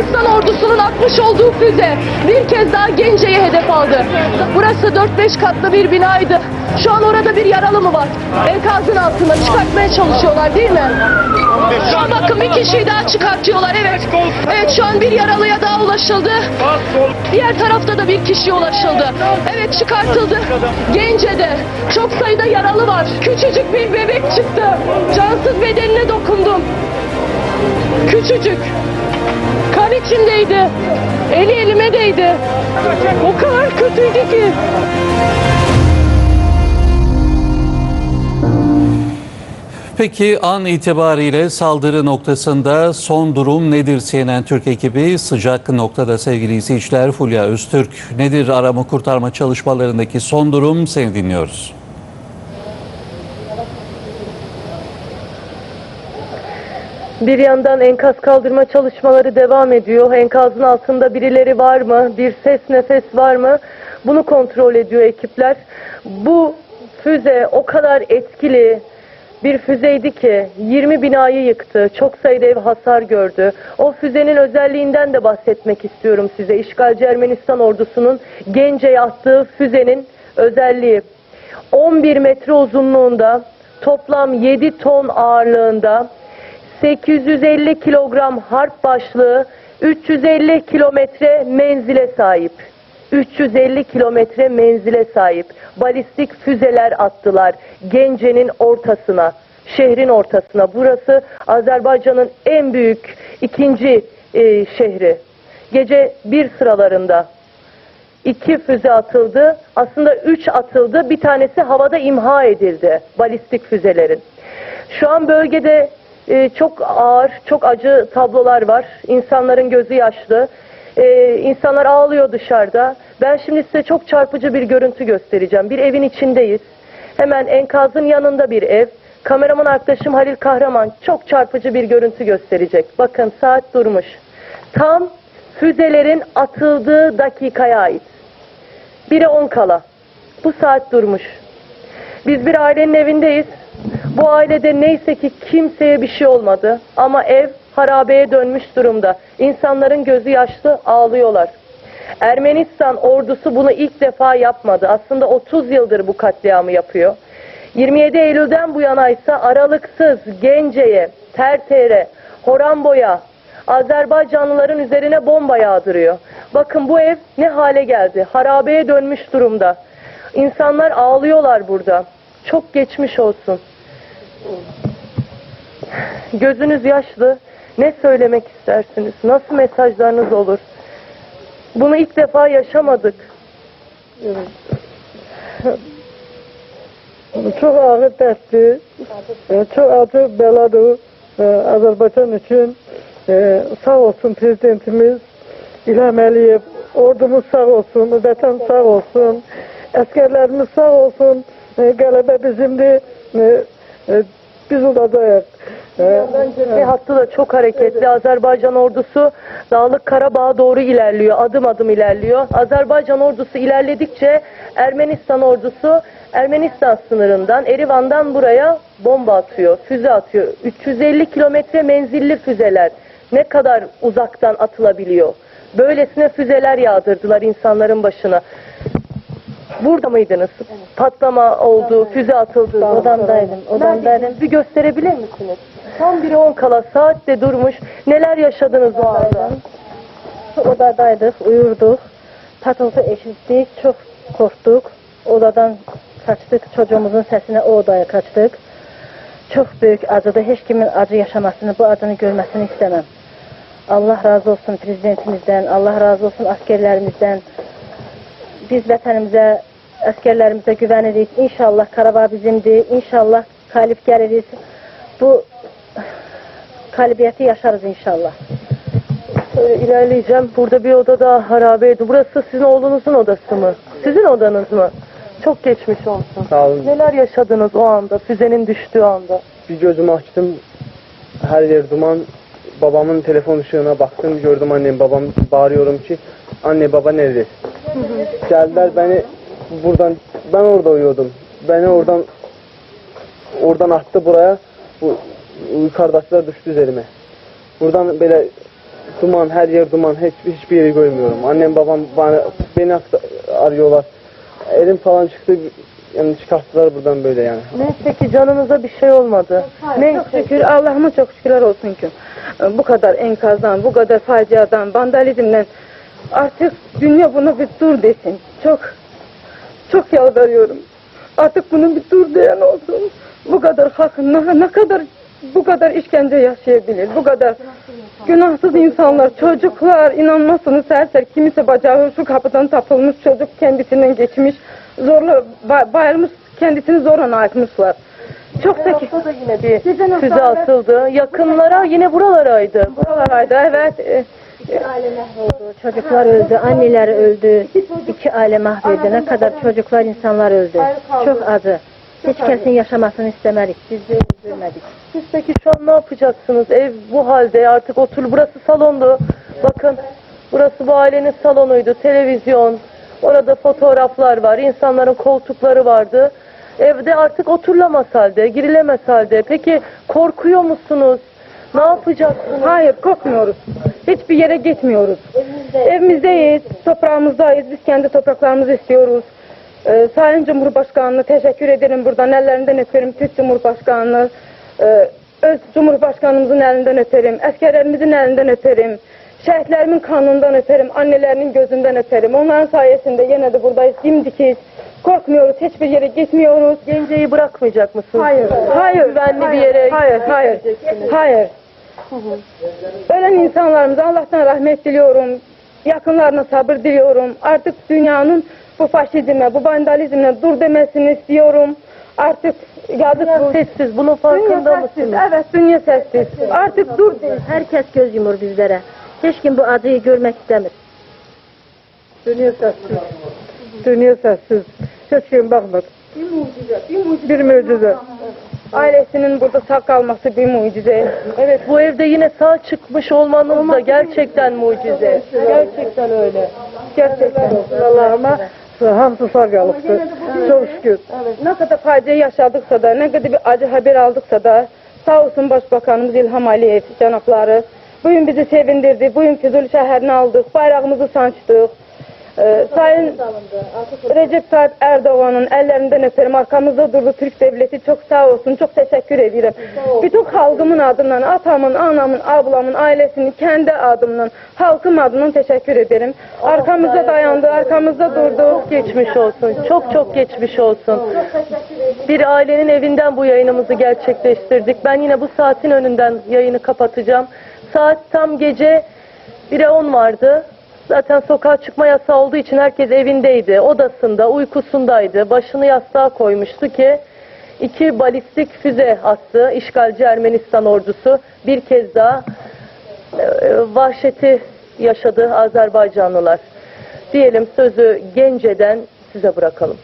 Ermenistan ordusunun atmış olduğu füze bir kez daha Gence'ye hedef aldı. Burası 4-5 katlı bir binaydı. Şu an orada bir yaralı mı var? Enkazın altında çıkartmaya çalışıyorlar değil mi? Şu an bakın bir kişiyi daha çıkartıyorlar evet. Evet şu an bir yaralıya daha ulaşıldı. Diğer tarafta da bir kişiye ulaşıldı. Evet çıkartıldı. Gence'de çok sayıda yaralı var. Küçücük bir bebek çıktı. Cansız bedenine dokundum. Küçücük. Kan içindeydi. Eli elime değdi. O kadar kötüydü ki. Peki an itibariyle saldırı noktasında son durum nedir CNN Türk ekibi? Sıcak noktada sevgili izleyiciler Fulya Öztürk. Nedir arama kurtarma çalışmalarındaki son durum? Seni dinliyoruz. Bir yandan enkaz kaldırma çalışmaları devam ediyor. Enkazın altında birileri var mı? Bir ses nefes var mı? Bunu kontrol ediyor ekipler. Bu füze o kadar etkili bir füzeydi ki 20 binayı yıktı. Çok sayıda ev hasar gördü. O füzenin özelliğinden de bahsetmek istiyorum size. İşgalci Ermenistan ordusunun Gence'ye attığı füzenin özelliği. 11 metre uzunluğunda, toplam 7 ton ağırlığında 850 kilogram harp başlığı 350 kilometre menzile sahip. 350 kilometre menzile sahip balistik füzeler attılar Gence'nin ortasına, şehrin ortasına. Burası Azerbaycan'ın en büyük ikinci e, şehri. Gece bir sıralarında iki füze atıldı. Aslında üç atıldı. Bir tanesi havada imha edildi balistik füzelerin. Şu an bölgede e, çok ağır, çok acı tablolar var. İnsanların gözü yaşlı. E, insanlar ağlıyor dışarıda. Ben şimdi size çok çarpıcı bir görüntü göstereceğim. Bir evin içindeyiz. Hemen enkazın yanında bir ev. Kameraman arkadaşım Halil Kahraman çok çarpıcı bir görüntü gösterecek. Bakın saat durmuş. Tam füzelerin atıldığı dakikaya ait. Bire on kala. Bu saat durmuş. Biz bir ailenin evindeyiz. Bu ailede neyse ki kimseye bir şey olmadı. Ama ev harabeye dönmüş durumda. İnsanların gözü yaşlı ağlıyorlar. Ermenistan ordusu bunu ilk defa yapmadı. Aslında 30 yıldır bu katliamı yapıyor. 27 Eylül'den bu yana ise aralıksız Gence'ye, Terter'e, Horambo'ya, Azerbaycanlıların üzerine bomba yağdırıyor. Bakın bu ev ne hale geldi? Harabeye dönmüş durumda. İnsanlar ağlıyorlar burada. Çok geçmiş olsun. Gözünüz yaşlı. Ne söylemek istersiniz? Nasıl mesajlarınız olur? Bunu ilk defa yaşamadık. Çok ağır dertli, e, çok acı beladır e, Azerbaycan için. E, Sağ olsun prezidentimiz İlham Əliyev, ordumuz sağ olsun, vətən sağ olsun, əsgərlərimiz sağ olsun, E, qələbə bizimdir, E, e, biz oradayıq. E, Cephe hattı da çok hareketli. Azerbaycan ordusu Dağlık Karabağ'a doğru ilerliyor. Adım adım ilerliyor. Azerbaycan ordusu ilerledikçe Ermenistan ordusu Ermenistan sınırından Erivan'dan buraya bomba atıyor, füze atıyor. 350 kilometre menzilli füzeler ne kadar uzaktan atılabiliyor? Böylesine füzeler yağdırdılar insanların başına. Burada mıydınız? Patlama oldu, füze atıldı. Odamdaydım, odamdaydım. Bir gösterebilir misiniz? Tam bir on kala saatte durmuş. Neler yaşadınız o anda? Odadaydık, uyurduk. Patıltı eşittik, çok korktuk. Odadan kaçtık, çocuğumuzun sesine o odaya kaçtık. Çok büyük acıdı. Hiç kimin acı yaşamasını, bu acını görmesini istemem. Allah razı olsun prezidentimizden, Allah razı olsun askerlerimizden. Biz vətənimizə, əsgərlərimizə güvənirik. İnşallah Qarabağ bizimdir. İnşallah qalib gəliriz. Bu qalibiyyəti yaşarız inşallah. Ee, ilerleyeceğim. Burada bir oda daha harabeydi. Burası sizin oğlunuzun odası mı? Sizin odanız mı? Çok geçmiş olsun. Sağ olun. Neler yaşadınız o anda, füzenin düştüğü anda? Bir gözümü açtım. Her yer duman. Babamın telefon ışığına baktım. Gördüm annem babam bağırıyorum ki anne baba nerede? Geldiler beni buradan ben orada uyuyordum. Beni oradan oradan attı buraya. Bu yukarıdakiler düştü üzerime. Buradan böyle duman, her yer duman. Hiç, hiçbir yeri görmüyorum. Annem babam bana, beni arıyorlar. Elim falan çıktı. Yani çıkarttılar buradan böyle yani. Neyse ki canınıza bir şey olmadı. Çok şükür Allah'ıma çok şükürler olsun ki bu kadar enkazdan, bu kadar faciadan, vandalizmden artık dünya buna bir dur desin. Çok çok yalvarıyorum. Artık bunun bir dur diyen olsun. Bu kadar halk ne, ne kadar bu kadar işkence yaşayabilir. Bu kadar günahsız insanlar, çocuklar inanmazsınız serser. Kimisi bacağı şu kapıdan tapılmış çocuk kendisinden geçmiş. Zorla ba- bayılmış kendisini zorla ayıkmışlar. Çok da ki yine bir füze atıldı. Yakınlara yine buralaraydı. buralardaydı evet. E, Aile mahvoldu, çocuklar öldü, anneler öldü, iki aile mahvoldu. Ne kadar çocuklar, insanlar öldü. Çok acı. Hiç kesin yaşamasını istemedik. Biz de üzülmedik. Siz peki şu an ne yapacaksınız? Ev bu halde artık otur. Burası salondu. Bakın burası bu ailenin salonuydu. Televizyon. Orada fotoğraflar var. İnsanların koltukları vardı. Evde artık oturulamaz halde, girilemez halde. Peki korkuyor musunuz? Ne yapacaksınız? Hayır korkmuyoruz. Hiçbir yere gitmiyoruz. Evimizdeyiz, toprağımızdayız. Biz kendi topraklarımızı istiyoruz. Ee, Sayın Cumhurbaşkanı'na teşekkür ederim buradan. Ellerinden öperim Türk Cumhurbaşkanı. Ee, öz Cumhurbaşkanımızın elinden öperim. Askerlerimizin elinden öperim. Şehitlerimin kanından öperim. Annelerinin gözünden öperim. Onların sayesinde yine de buradayız. Dimdikiz. Korkmuyoruz. Hiçbir yere gitmiyoruz. Genceyi bırakmayacak mısınız? Hayır, hayır. Güvenli bir yere Hayır, hayır. Hayır. Ölen insanlarımıza Allah'tan rahmet diliyorum. Yakınlarına sabır diliyorum. Artık dünyanın bu faşizme, bu vandalizmle dur demesini istiyorum. Artık yazık bu. Sessiz. Bunun Dünya farkında sessiz. mısınız? Evet, dünya sessiz. Artık dur. Herkes göz yumur bizlere. Hiç kim bu acıyı görmek istemir. Dünya sessiz. Dünya sessiz. Hiç kim bakmır. Bir mucize. Ailesinin burada sağ kalması bir mucize. Evet bu evde yine sağ çıkmış olmanız da gerçekten mucize. Gerçekten öyle. Gerçekten. Allah'ıma hamsı sağ kalıptı. Çok şükür. Ne kadar facia yaşadıksa da, ne kadar bir acı haber aldıksa da sağ olsun Başbakanımız İlham Aliyev canapları. Bugün bizi sevindirdi. Bugün Füzuli şəhərini aldık. Bayrağımızı sancdık. Ee, Sayın Recep Tayyip Erdoğan'ın ellerinden öperim. Arkamızda durdu Türk devleti. Çok sağ olsun. Çok teşekkür ederim. Bütün halkımın adından, atamın, anamın, ablamın, ailesinin, kendi adımdan, halkım adından teşekkür ederim. Arkamızda dayandı, arkamızda durdu. Geçmiş olsun. Çok çok geçmiş olsun. Bir ailenin evinden bu yayınımızı gerçekleştirdik. Ben yine bu saatin önünden yayını kapatacağım. Saat tam gece 1'e 10 vardı. Zaten sokağa çıkma yasağı olduğu için herkes evindeydi, odasında, uykusundaydı. Başını yastığa koymuştu ki iki balistik füze attı işgalci Ermenistan ordusu. Bir kez daha e, vahşeti yaşadı Azerbaycanlılar. Diyelim sözü Gence'den size bırakalım.